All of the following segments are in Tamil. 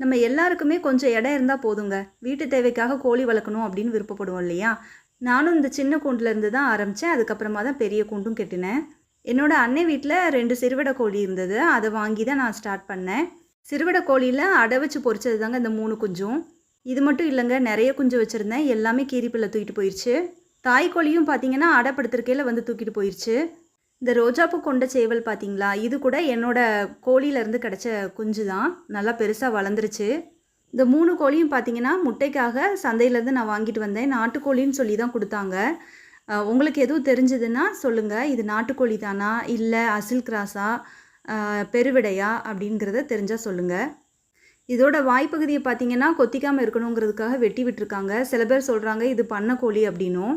நம்ம எல்லாருக்குமே கொஞ்சம் இடம் இருந்தால் போதுங்க. வீட்டு தேவைக்காக கோழி வளர்க்கணும் அப்படின்னு விருப்பப்படுவோம் இல்லையா? நானும் இந்த சின்ன கூண்டில் இருந்து தான் ஆரம்பித்தேன் அதுக்கப்புறமா தான் பெரிய கூண்டும் கட்டினேன். என்னோடய அன்னை வீட்டில் ரெண்டு சிறுவிடை கோழி இருந்தது. அதை வாங்கி தான் நான் ஸ்டார்ட் பண்ணேன். சிறுவிடை கோழியில் அடை வச்சு பொறிச்சது தாங்க இந்த மூணு குஞ்சும். இது மட்டும் இல்லைங்க நிறைய குஞ்சு வச்சுருந்தேன். எல்லாமே கீரிப்பிள்ளை தூக்கிட்டு போயிடுச்சு தாய் கோழியும் பார்த்தீங்கன்னா அடைப்படுத்திருக்கையில் வந்து தூக்கிட்டு போயிடுச்சு இந்த ரோஜாப்பூ கொண்ட சேவல் பார்த்தீங்களா இது கூட என்னோட கோழியிலேருந்து கிடச்ச குஞ்சு தான் நல்லா பெருசாக வளர்ந்துருச்சு. இந்த மூணு கோழியும் பார்த்தீங்கன்னா முட்டைக்காக சந்தையிலேருந்து நான் வாங்கிட்டு வந்தேன். நாட்டுக்கோழின்னு சொல்லி தான் கொடுத்தாங்க உங்களுக்கு எதுவும் தெரிஞ்சதுன்னா சொல்லுங்கள் இது நாட்டுக்கோழி தானா இல்லை அசில் கிராஸா? பெருவிடையா? அப்படிங்கிறத தெரிஞ்சால் சொல்லுங்கள் இதோட வாய்ப்பகுதியை பார்த்தீங்கன்னா கொத்திக்காமல் இருக்கணுங்கிறதுக்காக வெட்டி விட்டுருக்காங்க. சில பேர் சொல்கிறாங்க இது பண்ண கோழி அப்படின்னும்.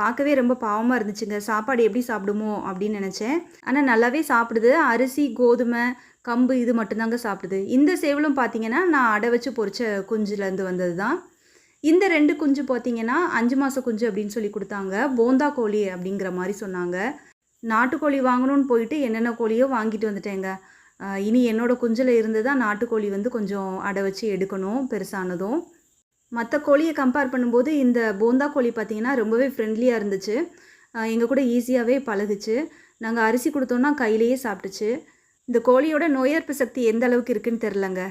பார்க்கவே ரொம்ப பாவமாக இருந்துச்சுங்க. சாப்பாடு எப்படி சாப்பிடுமோ அப்படின்னு நினச்சேன். ஆனால் நல்லாவே சாப்பிடுது. அரிசி கோதுமை கம்பு இது மட்டும்தாங்க சாப்பிடுது. இந்த சேவலும் பார்த்தீங்கன்னா நான் அடை வச்சு பொறிச்ச குஞ்சுலேருந்து வந்தது தான் இந்த ரெண்டு குஞ்சு பார்த்தீங்கன்னா அஞ்சு மாத குஞ்சு அப்படின்னு சொல்லி கொடுத்தாங்க. போந்தா கோழி அப்படிங்கிற மாதிரி சொன்னாங்க. நாட்டுக்கோழி வாங்கணும்னு போயிட்டு என்னென்ன கோழியோ வாங்கிட்டு வந்துட்டேங்க. இனி என்னோட குஞ்சில் இருந்து தான் நாட்டுக்கோழி வந்து கொஞ்சம் அடை வச்சு எடுக்கணும் பெருசானதும். மற்ற கோழியை கம்பேர் பண்ணும்போது இந்த போந்தா கோழி பார்த்திங்கன்னா ரொம்பவே ஃப்ரெண்ட்லியாக இருந்துச்சு. எங்கள் கூட ஈஸியாகவே பழகுச்சு. நாங்கள் அரிசி கொடுத்தோன்னா கையிலேயே சாப்பிட்டுச்சு. இந்த கோழியோட நோய் எதிர்ப்பு சக்தி எந்த அளவுக்கு இருக்குன்னு தெரிலங்க